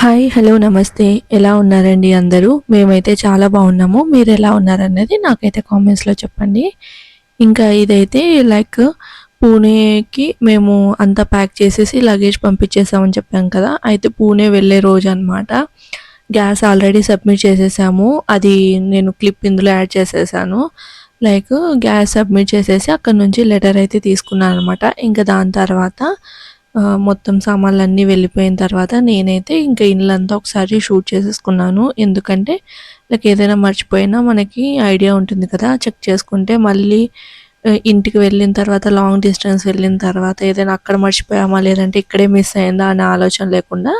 Hi hello నమస్తే. ఎలా ఉన్నారండి అందరూ? మేమైతే చాలా బాగున్నాము. మీరు ఎలా ఉన్నారన్నది నాకైతే కామెంట్స్లో చెప్పండి. ఇంకా ఇదైతే లైక్ పూణేకి మేము అంతా ప్యాక్ చేసేసి లగేజ్ పంపించేసామని చెప్పాం కదా. అయితే పూణే వెళ్ళే రోజు అనమాట గ్యాస్ ఆల్రెడీ సబ్మిట్ చేసేసాము. అది నేను క్లిప్ ఇందులో యాడ్ చేసేసాను. లైక్ గ్యాస్ సబ్మిట్ చేసేసి అక్కడ నుంచి లెటర్ అయితే తీసుకున్నాను అనమాట ఇంకా దాని తర్వాత మొత్తం సామాన్లు అన్నీ వెళ్ళిపోయిన తర్వాత నేనైతే ఇంకా ఇల్లంతా ఒకసారి షూట్ చేసేసుకున్నాను. ఎందుకంటే లైక్ ఏదైనా మర్చిపోయినా మనకి ఐడియా ఉంటుంది కదా చెక్ చేసుకుంటే మళ్ళీ ఇంటికి వెళ్ళిన తర్వాత లాంగ్ డిస్టెన్స్ వెళ్ళిన తర్వాత ఏదైనా అక్కడ మర్చిపోయామా లేదంటే ఇక్కడే మిస్ అయిందా అనే ఆలోచన లేకుండా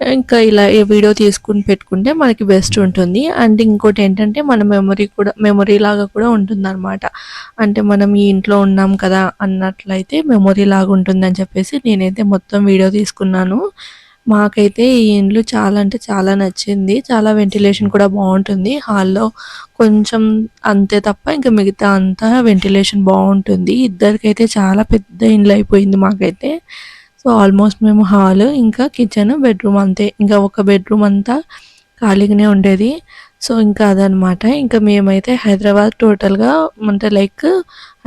ఇంకా ఇలా ఏ వీడియో తీసుకుని పెట్టుకుంటే మనకి బెస్ట్ ఉంటుంది. అండ్ ఇంకోటి ఏంటంటే మన మెమరీ కూడా మెమొరీ లాగా కూడా ఉంటుంది అంటే మనం ఈ ఇంట్లో ఉన్నాం కదా అన్నట్లయితే మెమొరీ లాగా ఉంటుందని చెప్పేసి నేనైతే మొత్తం వీడియో తీసుకున్నాను. మాకైతే ఈ ఇండ్లు చాలా అంటే చాలా నచ్చింది. చాలా వెంటిలేషన్ కూడా బాగుంటుంది. హాల్లో కొంచెం అంతే తప్ప ఇంకా మిగతా అంతా వెంటిలేషన్ బాగుంటుంది. ఇద్దరికైతే చాలా పెద్ద ఇండ్లు అయిపోయింది మాకైతే. సో ఆల్మోస్ట్ మేము హాల్ ఇంకా కిచెన్ బెడ్రూమ్ అంతే. ఇంకా ఒక బెడ్రూమ్ అంతా ఖాళీగానే ఉండేది. సో ఇంకా అదనమాట ఇంకా మేమైతే హైదరాబాద్ టోటల్గా అంటే లైక్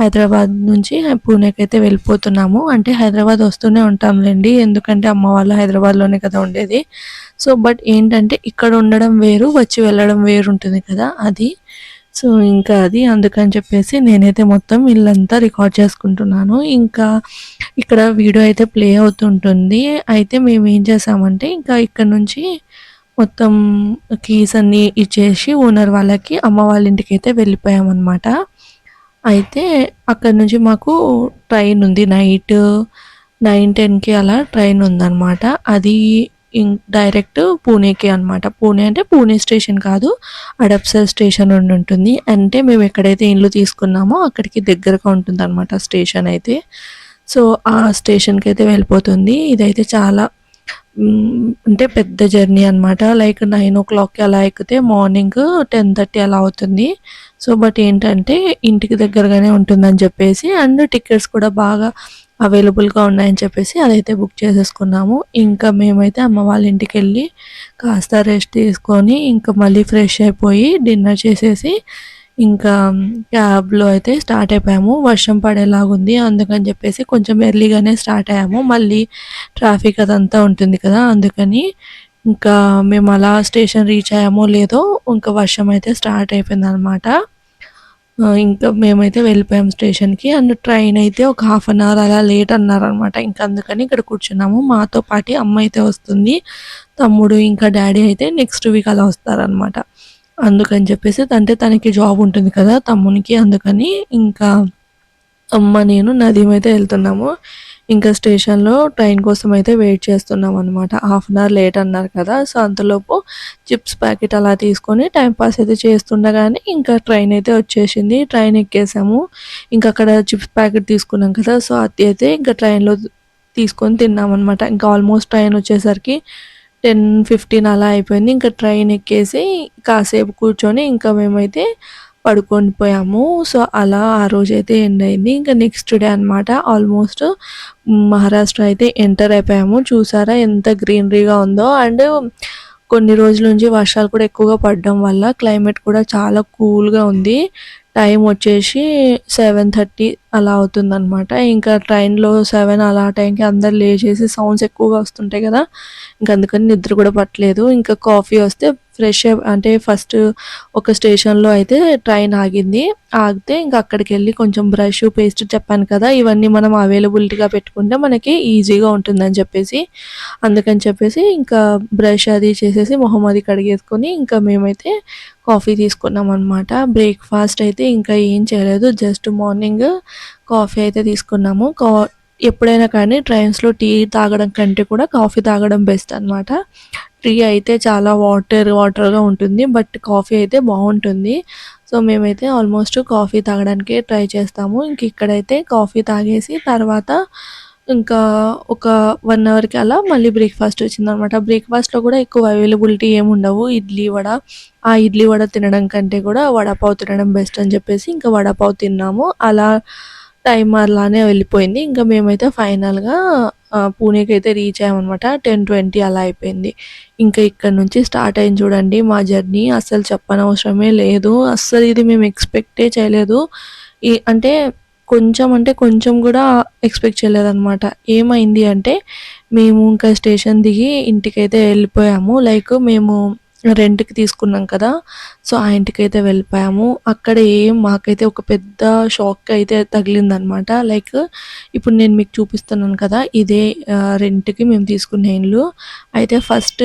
హైదరాబాద్ నుంచి పూణేకి అయితే వెళ్ళిపోతున్నాము. అంటే హైదరాబాద్ వస్తూనే ఉంటాంలేండి. ఎందుకంటే అమ్మ వాళ్ళు హైదరాబాద్లోనే కదా ఉండేది. సో బట్ ఏంటంటే ఇక్కడ ఉండడం వేరు వచ్చి వెళ్ళడం వేరు ఉంటుంది కదా అది. సో ఇంకా అది. అందుకని చెప్పేసి నేనైతే మొత్తం ఇల్లంతా రికార్డ్ చేసుకుంటున్నాను. ఇంకా ఇక్కడ వీడియో అయితే ప్లే అవుతుంటుంది. అయితే మేము ఏం చేసామంటే ఇంకా ఇక్కడ నుంచి మొత్తం కీస్ అన్నీ ఇచ్చేసి ఓనర్ వాళ్ళకి అమ్మ వాళ్ళ ఇంటికి అయితే వెళ్ళిపోయామన్నమాట. అయితే అక్కడ నుంచి మాకు ట్రైన్ ఉంది. నైట్ నైన్ టెన్కి అలా ట్రైన్ ఉందన్నమాట. అది డైరెక్ట్ పూణేకి అనమాట పూణే అంటే పూణే స్టేషన్ కాదు అడప్సర్ స్టేషన్ ఉండి ఉంటుంది. అంటే మేము ఎక్కడైతే ఇల్లు తీసుకున్నామో అక్కడికి దగ్గరగా ఉంటుంది అనమాట స్టేషన్ అయితే. సో ఆ స్టేషన్కి అయితే వెళ్ళిపోతుంది. ఇదైతే చాలా అంటే పెద్ద జర్నీ అనమాట లైక్ నైన్ ఓ క్లాక్కి అలా ఎక్కితే మార్నింగ్ టెన్ థర్టీ అలా అవుతుంది. సో బట్ ఏంటంటే ఇంటికి దగ్గరగానే ఉంటుందని చెప్పేసి అండ్ టికెట్స్ కూడా బాగా అవైలబుల్గా ఉన్నాయని చెప్పేసి అదైతే బుక్ చేసేసుకున్నాము. ఇంకా మేమైతే అమ్మ వాళ్ళ ఇంటికి వెళ్ళి కాస్త రెస్ట్ తీసుకొని ఇంకా మళ్ళీ ఫ్రెష్ అయిపోయి డిన్నర్ చేసేసి ఇంకా క్యాబ్లో అయితే స్టార్ట్ అయిపోయాము. వర్షం పడేలాగుంది. అందుకని చెప్పేసి కొంచెం ఎర్లీగానే స్టార్ట్ అయ్యాము. మళ్ళీ ట్రాఫిక్ అదంతా ఉంటుంది కదా అందుకని ఇంకా మేము అలా స్టేషన్ రీచ్ అయ్యామో లేదో ఇంకా వర్షం అయితే స్టార్ట్ అయిపోయింది అనమాట ఇంకా మేమైతే వెళ్ళిపోయాం స్టేషన్కి అండ్ ట్రైన్ అయితే ఒక హాఫ్ అన్ అవర్ అలా లేట్ అన్నారనమాట. ఇంకా అందుకని ఇక్కడ కూర్చున్నాము. మాతో పాటు అమ్మ అయితే వస్తుంది తమ్ముడు ఇంకా డాడీ అయితే నెక్స్ట్ వీక్ అలా వస్తారనమాట. అందుకని చెప్పేసి అంటే తనకి జాబ్ ఉంటుంది కదా తమ్మునికి అందుకని ఇంకా అమ్మ నేను నదీం అయితే వెళ్తున్నాము. ఇంకా స్టేషన్లో ట్రైన్ కోసం అయితే వెయిట్ చేస్తున్నాం అనమాట హాఫ్ అన్ అవర్ లేట్ అన్నారు కదా సో అంతలోపు చిప్స్ ప్యాకెట్ అలా తీసుకొని టైం పాస్ అయితే చేస్తుండగానే ఇంకా ట్రైన్ అయితే వచ్చేసింది. ట్రైన్ ఎక్కేసాము. ఇంకా అక్కడ చిప్స్ ప్యాకెట్ తీసుకున్నాం కదా సో అది అయితే ఇంకా ట్రైన్లో తీసుకొని తిన్నాం అనమాట ఇంకా ఆల్మోస్ట్ ట్రైన్ వచ్చేసరికి టెన్ ఫిఫ్టీన్ అలా అయిపోయింది. ఇంకా ట్రైన్ ఎక్కేసి కాసేపు కూర్చొని ఇంకా మేమైతే పడుకొని పోయాము. సో అలా ఆ రోజు అయితే ఎండ్ అయింది. ఇంకా నెక్స్ట్ డే అనమాట ఆల్మోస్ట్ మహారాష్ట్ర అయితే ఎంటర్ అయిపోయాము. చూసారా ఎంత గ్రీనరీగా ఉందో. అండ్ కొన్ని రోజుల నుంచి వర్షాలు కూడా ఎక్కువగా పడడం వల్ల క్లైమేట్ కూడా చాలా కూల్గా ఉంది. టైం వచ్చేసి సెవెన్ థర్టీ అలా అవుతుందన్నమాట. ఇంకా ట్రైన్లో సెవెన్ అలా టైంకి అందరు లేచేసి సౌండ్స్ ఎక్కువగా వస్తుంటాయి కదా. ఇంకా అందుకని నిద్ర కూడా పట్టలేదు. ఇంకా కాఫీ వస్తే ఫ్రెష్ అంటే ఫస్ట్ ఒక స్టేషన్లో అయితే ట్రైన్ ఆగింది. ఆగితే ఇంకా అక్కడికి వెళ్ళి కొంచెం బ్రష్ పేస్ట్ చెప్పాను కదా ఇవన్నీ మనం అవైలబిలిటీగా పెట్టుకుంటే మనకి ఈజీగా ఉంటుందని చెప్పేసి అందుకని చెప్పేసి ఇంకా బ్రష్ అది చేసేసి మొహం అది కడిగేసుకొని ఇంకా మేమైతే కాఫీ తీసుకున్నాం అనమాట బ్రేక్ఫాస్ట్ అయితే ఇంకా ఏం చేయలేదు జస్ట్ మార్నింగ్ కాఫీ అయితే తీసుకున్నాము. కా ఎప్పుడైనా కానీ ట్రైన్స్లో టీ తాగడం కంటే కూడా కాఫీ తాగడం బెస్ట్ అన్నమాట. టీ అయితే చాలా వాటర్ వాటర్గా ఉంటుంది బట్ కాఫీ అయితే బాగుంటుంది. సో మేమైతే ఆల్మోస్ట్ కాఫీ తాగడానికి ట్రై చేస్తాము. ఇంక ఇక్కడైతే కాఫీ తాగేసి తర్వాత ఇంకా ఒక వన్ అవర్కి అలా మళ్ళీ బ్రేక్ఫాస్ట్ వచ్చిందనమాట. బ్రేక్ఫాస్ట్లో కూడా ఎక్కువ అవైలబిలిటీ ఏమి ఉండవు. ఇడ్లీ వడ ఆ ఇడ్లీ వడ తినడం కంటే కూడా వడపావు తినడం బెస్ట్ అని చెప్పేసి ఇంకా వడపావు తిన్నాము. అలా టైం అలానే వెళ్ళిపోయింది. ఇంకా మేమైతే ఫైనల్‌గా పూణేకి అయితే రీచ్ అయ్యామనమాట. 10:20 అలా అయిపోయింది. ఇంకా ఇక్కడ నుంచి స్టార్ట్ అయింది చూడండి మా జర్నీ. అస్సలు చెప్పనవసరమే లేదు. అస్సలు ఇది మేము ఎక్స్‌పెక్టే చేయలేదు. ఈ అంటే కొంచెం అంటే కొంచెం కూడా ఎక్స్‌పెక్ట్ చేయలేదనమాట. ఏమైంది అంటే మేము ఇంకా స్టేషన్ దిగి ఇంటికైతే వెళ్ళిపోయాము. లైక్ మేము రెంట్‌కి తీసుకున్నాం కదా! సో, ఆ ఇంటికి అయితే వెళ్ళిపోయాము. అక్కడ ఏం మాకైతే ఒక పెద్ద షాక్ అయితే తగిలిందనమాట. లైక్ ఇప్పుడు నేను మీకు చూపిస్తున్నాను కదా! ఇదే రెంట్‌కి మేము తీసుకున్న ఇల్లు. అయితే ఫస్ట్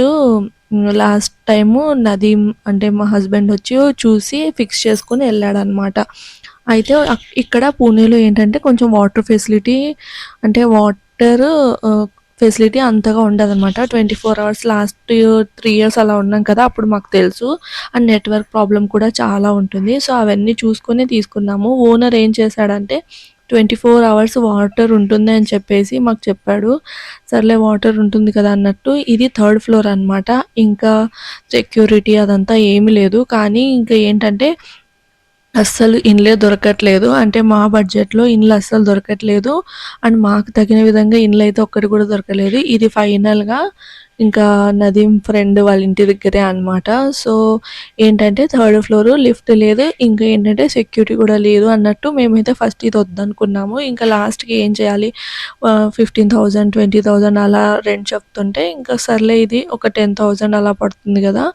లాస్ట్ టైము నదీమ్ అంటే మా హస్బెండ్ వచ్చి చూసి ఫిక్స్ చేసుకుని వెళ్ళాడనమాట అయితే ఇక్కడ పూణేలో ఏంటంటే కొంచెం వాటర్ ఫెసిలిటీ అంటే వాటర్ ఫెసిలిటీ అంతగా ఉండదనమాట. 24 అవర్స్ లాస్ట్ త్రీ ఇయర్స్ అలా ఉన్నాం కదా! అప్పుడు మాకు తెలుసు. అండ్ నెట్‌వర్క్ ప్రాబ్లం కూడా చాలా ఉంటుంది. సో, అవన్నీ చూసుకొని తీసుకున్నాము. ఓనర్ ఏం చేశాడంటే 24 అవర్స్ వాటర్ ఉంటుంది అని చెప్పేసి మాకు చెప్పాడు. సర్లే వాటర్ ఉంటుంది కదా అన్నట్టు ఇది థర్డ్ ఫ్లోర్ అనమాట. ఇంకా సెక్యూరిటీ అదంతా ఏమీ లేదు. కానీ ఇంకా ఏంటంటే అస్సలు ఇండ్లే దొరకట్లేదు. అంటే మా బడ్జెట్‌లో ఇండ్లు అస్సలు దొరకట్లేదు. అండ్ మాకు తగిన విధంగా ఇండ్లయితే ఒక్కటి కూడా దొరకలేదు. ఇది ఫైనల్‌గా ఇంకా నదీం ఫ్రెండ్ వాళ్ళ ఇంటి దగ్గరే అనమాట. సో, ఏంటంటే థర్డ్ ఫ్లోర్ లిఫ్ట్ లేదు. ఇంకా ఏంటంటే సెక్యూరిటీ కూడా లేదు అన్నట్టు మేమైతే ఫస్ట్ ఇది వద్దనుకున్నాము. ఇంకా లాస్ట్‌కి ఏం చేయాలి ఫిఫ్టీన్ థౌజండ్ ట్వంటీ థౌజండ్ అలా రెంట్ చెప్తుంటే ఇంకా సర్లే ఇది ఒక 10,000 అలా పడుతుంది కదా!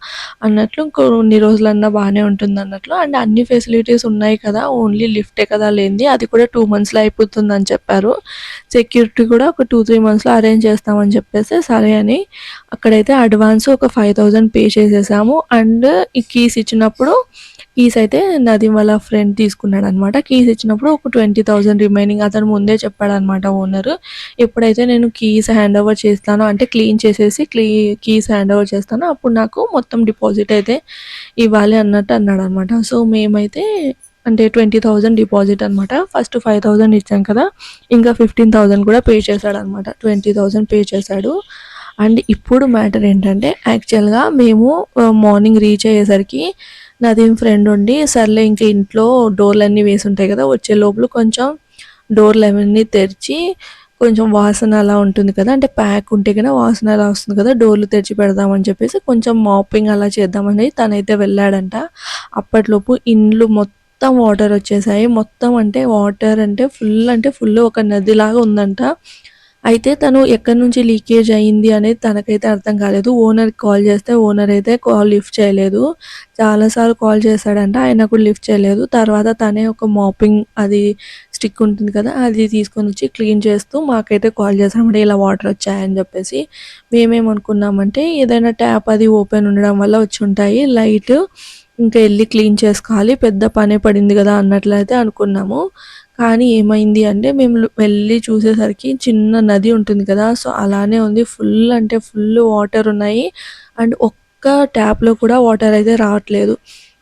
అన్నట్లు కొన్ని రోజులన్నా ఉంటుంది అన్నట్లు అండ్ అన్ని ఫెసిలిటీస్ ఉన్నాయి కదా! ఓన్లీ లిఫ్టే కదా లేనిది. అది కూడా టూ మంత్స్‌లో అయిపోతుంది అని చెప్పారు. సెక్యూరిటీ కూడా ఒక 2, 3 మంత్స్‌లో అరేంజ్ చేస్తామని చెప్పేసి సరే అని అక్కడైతే అడ్వాన్స్ ఒక 5,000 పే చేసేసాము. అండ్ ఈ కీస్ ఇచ్చినప్పుడు కీస్ అయితే నదీమ్ వాళ్ళ ఫ్రెండ్ తీసుకున్నాడనమాట. కీస్ ఇచ్చినప్పుడు ఒక 20,000 రిమైనింగ్ అతను ముందే చెప్పాడనమాట ఓనర్ ఎప్పుడైతే నేను కీస్ హ్యాండ్ ఓవర్ చేస్తానో అంటే క్లీన్ చేసేసి క్లీ కీస్ హ్యాండ్ ఓవర్ చేస్తానో అప్పుడు నాకు మొత్తం డిపాజిట్ అయితే ఇవ్వాలి అన్నట్టు అన్నాడు అనమాట సో, మేమైతే అంటే 20,000 డిపాజిట్ అనమాట. ఫస్ట్ 5,000 ఇచ్చాం కదా! ఇంకా 15,000 కూడా పే చేసాడనమాట ట్వంటీ థౌజండ్ పే చేశాడు. అండ్ ఇప్పుడు మ్యాటర్ ఏంటంటే యాక్చువల్‌గా మేము మార్నింగ్ రీచ్ అయ్యేసరికి నాది ఫ్రెండ్ ఉండి సర్లే ఇంక ఇంట్లో డోర్లు అన్నీ వేసి ఉంటాయి కదా! వచ్చే లోపల కొంచెం డోర్‌లవన్నీ తెరిచి కొంచెం వాసన అలా ఉంటుంది కదా! అంటే ప్యాక్ ఉంటే కదా వాసన అలా వస్తుంది కదా! డోర్‌లు తెరిచి పెడదామని చెప్పేసి కొంచెం మాపింగ్ అలా చేద్దామని తనైతే వెళ్ళాడంట. అప్పటిలోపు ఇండ్లు మొత్తం వాటర్ వచ్చేసాయి. మొత్తం అంటే వాటర్ అంటే ఫుల్ అంటే ఫుల్ ఒక నదిలాగా ఉందంట. అయితే తను ఎక్కడి నుంచి లీకేజ్ అయింది అనేది తనకైతే అర్థం కాలేదు. ఓనర్‌కి కాల్ చేస్తే ఓనర్ అయితే కాల్ లిఫ్ట్ చేయలేదు. చాలాసార్లు కాల్ చేశాడంట. ఆయన కూడా లిఫ్ట్ చేయలేదు. తర్వాత తనే ఒక మాపింగ్ అది స్టిక్ ఉంటుంది కదా! అది తీసుకొని వచ్చి క్లీన్ చేస్తూ మాకైతే కాల్ చేశాడనమాట. ఇలా వాటర్ వచ్చాయని చెప్పేసి. మేమేమనుకున్నామంటే ఏదైనా ట్యాప్ అది ఓపెన్ ఉండడం వల్ల వచ్చి ఉంటాయి లైట్ ఇంకా వెళ్ళి క్లీన్ చేసుకోవాలి. పెద్ద పనే పడింది కదా! అన్నట్లయితే అనుకున్నాము. కానీ ఏమైంది అంటే మేము వెళ్ళి చూసేసరికి చిన్న నది ఉంటుంది కదా! సో, అలానే ఉంది. ఫుల్ అంటే ఫుల్ వాటర్ ఉన్నాయి. అండ్ ఒక్క ట్యాప్‌లో కూడా వాటర్ అయితే రావట్లేదు.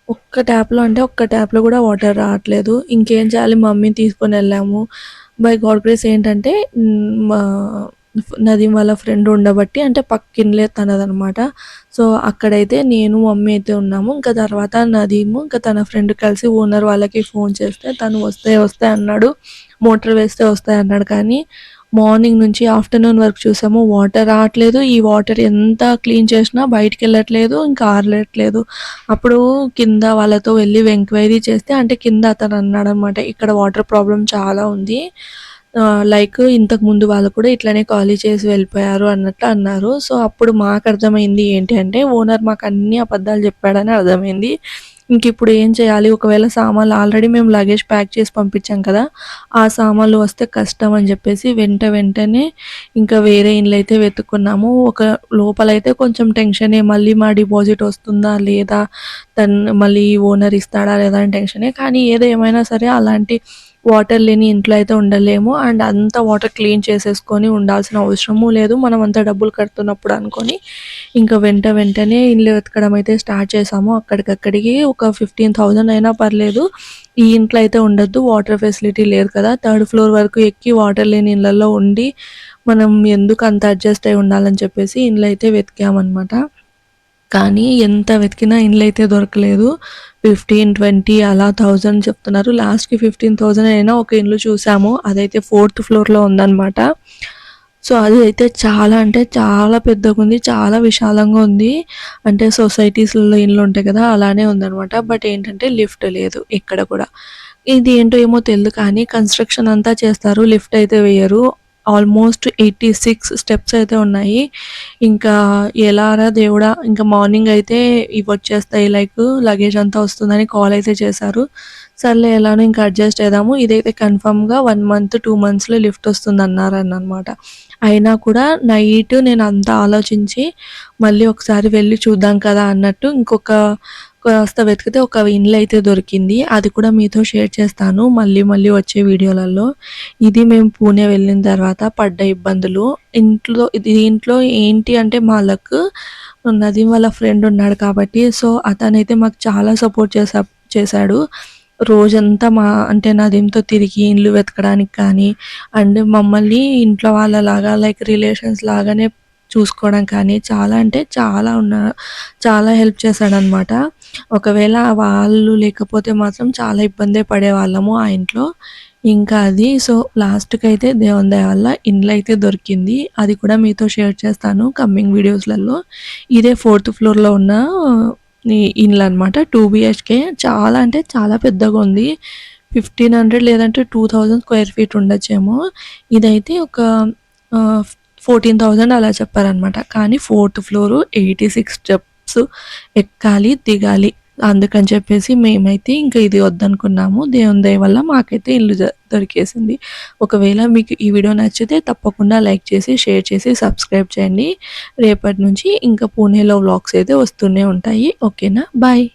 ఒక్క ట్యాప్‌లో అంటే ఒక్క ట్యాప్‌లో కూడా వాటర్ రావట్లేదు. ఇంకేం చేయాలి మమ్మీని తీసుకొని వెళ్ళాము బై గాడ్ గ్రేస్ ఏంటంటే నదీం వాళ్ళ ఫ్రెండ్ ఉండబట్టి అంటే పక్కింట్లే తనదనమాట. సో, అక్కడైతే నేను, మమ్మీ అయితే ఉన్నాము. ఇంకా తర్వాత నదీము ఇంకా తన ఫ్రెండ్ కలిసి ఓనర్ వాళ్ళకి ఫోన్ చేస్తే తను వస్తే వస్తాయి అన్నాడు. మోటర్ వేస్తే వస్తాయి అన్నాడు. కానీ మార్నింగ్ నుంచి ఆఫ్టర్‌నూన్ వరకు చూసాము వాటర్ రావట్లేదు. ఈ వాటర్ ఎంత క్లీన్ చేసినా బయటికెళ్ళట్లేదు. ఇంకా ఆరలేట్లేదు. అప్పుడు కింద వాళ్ళతో వెళ్ళి ఎంక్వైరీ చేస్తే అంటే కింద అతను అన్నాడనమాట. ఇక్కడ వాటర్ ప్రాబ్లం చాలా ఉంది. లైక్ ఇంతకు ముందు వాళ్ళు కూడా ఇట్లనే ఖాళీ చేసి వెళ్ళిపోయారు అన్నట్లు అన్నారు. సో, అప్పుడు మాకు అర్థమైంది ఏంటి అంటే ఓనర్ మాకు అన్ని అబద్ధాలు చెప్పాడని అర్థమైంది. ఇంకిప్పుడు ఏం చేయాలి? ఒకవేళ సామాన్లు ఆల్రెడీ మేము లగేజ్ ప్యాక్ చేసి పంపించాం కదా! ఆ సామాన్లు వస్తే కష్టం అని చెప్పేసి వెంట వెంటనే ఇంకా వేరే ఇండ్లయితే వెతుక్కున్నాము. ఒక లోపలైతే కొంచెం టెన్షనే మళ్ళీ మా డిపాజిట్ వస్తుందా? లేదా? తను మళ్ళీ ఓనర్ ఇస్తాడా? లేదా? అని టెన్షనే. కానీ ఏది ఏమైనా సరే అలాంటి వాటర్ లేని ఇంట్లో అయితే ఉండలేము. అండ్ అంత వాటర్ క్లీన్ చేసేసుకొని ఉండాల్సిన అవసరము లేదు. మనం అంత డబ్బులు కడుతున్నప్పుడు అనుకొని ఇంకా వెంట వెంటనే ఇల్లు వెతకడం అయితే స్టార్ట్ చేసాము. అక్కడికక్కడికి ఒక 15,000 అయినా పర్లేదు. ఈ ఇంట్లో అయితే ఉండొద్దు. వాటర్ ఫెసిలిటీ లేదు కదా! థర్డ్ ఫ్లోర్ వరకు ఎక్కి వాటర్ లేని ఇళ్ళలో ఉండి మనం ఎందుకు అంత అడ్జస్ట్ అయి ఉండాలని చెప్పేసి ఇండ్లయితే వెతికామన్నమాట కానీ ఎంత వెతికినా ఇండ్లు అయితే దొరకలేదు. ఫిఫ్టీన్ ట్వంటీ అలా థౌజండ్ చెప్తున్నారు. లాస్ట్కి ఫిఫ్టీన్ థౌజండ్ అయినా ఒక ఇండ్లు చూసాము. అదైతే ఫోర్త్ ఫ్లోర్లో ఉందన్నమాట. సో అది అయితే చాలా అంటే చాలా పెద్దగా ఉంది. చాలా విశాలంగా ఉంది. అంటే సొసైటీస్లలో ఇండ్లు ఉంటాయి కదా అలానే ఉందన్నమాట. బట్ ఏంటంటే లిఫ్ట్ లేదు ఇక్కడ కూడా. ఇది ఏంటో ఏమో తెలియదు కానీ కన్స్ట్రక్షన్ అంతా చేస్తారు. లిఫ్ట్ అయితే వేయరు. ఆల్మోస్ట్ ఎయిటీ సిక్స్ స్టెప్స్ అయితే ఉన్నాయి. ఇంకా ఎలారా దేవుడా ఇంకా మార్నింగ్ అయితే ఇవి వచ్చేస్తాయి. లైక్ లగేజ్ అంతా వస్తుందని కాల్ అయితే చేశారు. సర్లే ఎలానో ఇంకా అడ్జస్ట్ చేద్దాము ఇదైతే కన్ఫామ్గా వన్ మంత్ టూ మంత్స్లో లిఫ్ట్ వస్తుంది అన్నారు అనమాట అయినా కూడా నైట్ నేను అంతా ఆలోచించి మళ్ళీ ఒకసారి వెళ్ళి చూద్దాం కదా అన్నట్టు ఇంకొక కాస్త వెతికితే ఒక ఇండ్లు అయితే దొరికింది. అది కూడా మీతో షేర్ చేస్తాను. మళ్ళీ మళ్ళీ వచ్చే వీడియోలలో. ఇది మేము పూణే వెళ్ళిన తర్వాత పడ్డ ఇబ్బందులు. ఇంట్లో దీంట్లో ఏంటి అంటే మా లక్ నదీం వాళ్ళ ఫ్రెండ్ ఉన్నాడు కాబట్టి సో అతనైతే మాకు చాలా సపోర్ట్ చేసా చేశాడు. రోజంతా మా అంటే నదీంతో తిరిగి ఇండ్లు వెతకడానికి కానీ అండ్ మమ్మల్ని ఇంట్లో వాళ్ళలాగా లైక్ రిలేషన్స్ లాగానే చూసుకోవడం కానీ చాలా అంటే చాలా ఉన్న చాలా హెల్ప్ చేశాడనమాట. ఒకవేళ వాళ్ళు లేకపోతే మాత్రం చాలా ఇబ్బంది పడేవాళ్ళము ఆ ఇంట్లో. ఇంకా అది సో లాస్ట్కి అయితే దేవుని దయ వల్ల ఇండ్లు అయితే దొరికింది. అది కూడా మీతో షేర్ చేస్తాను కమ్మింగ్ వీడియోస్లలో. ఇదే ఫోర్త్ ఫ్లోర్లో ఉన్న ఇండ్లు అనమాట టూ బిహెచ్కే. చాలా అంటే చాలా పెద్దగా ఉంది. ఫిఫ్టీన్ హండ్రెడ్ లేదంటే టూ థౌజండ్ స్క్వేర్ ఫీట్ ఉండొచ్చేమో. ఇదైతే ఒక ఫోర్టీన్ థౌజండ్ అలా చెప్పారనమాట కానీ fourth floor eighty six steps ఎక్కాలి దిగాలి. అందుకని చెప్పేసి మేమైతే ఇంకా ఇది వద్దనుకున్నాము. దేవుని దయ వల్ల మాకైతే ఇల్లు దొరికేసింది. ఒకవేళ మీకు ఈ వీడియో నచ్చితే తప్పకుండా లైక్ చేసి షేర్ చేసి సబ్స్క్రైబ్ చేయండి. రేపటి నుంచి ఇంకా పూణేలో వ్లాగ్స్ అయితే వస్తూనే ఉంటాయి. ఓకేనా? బాయ్.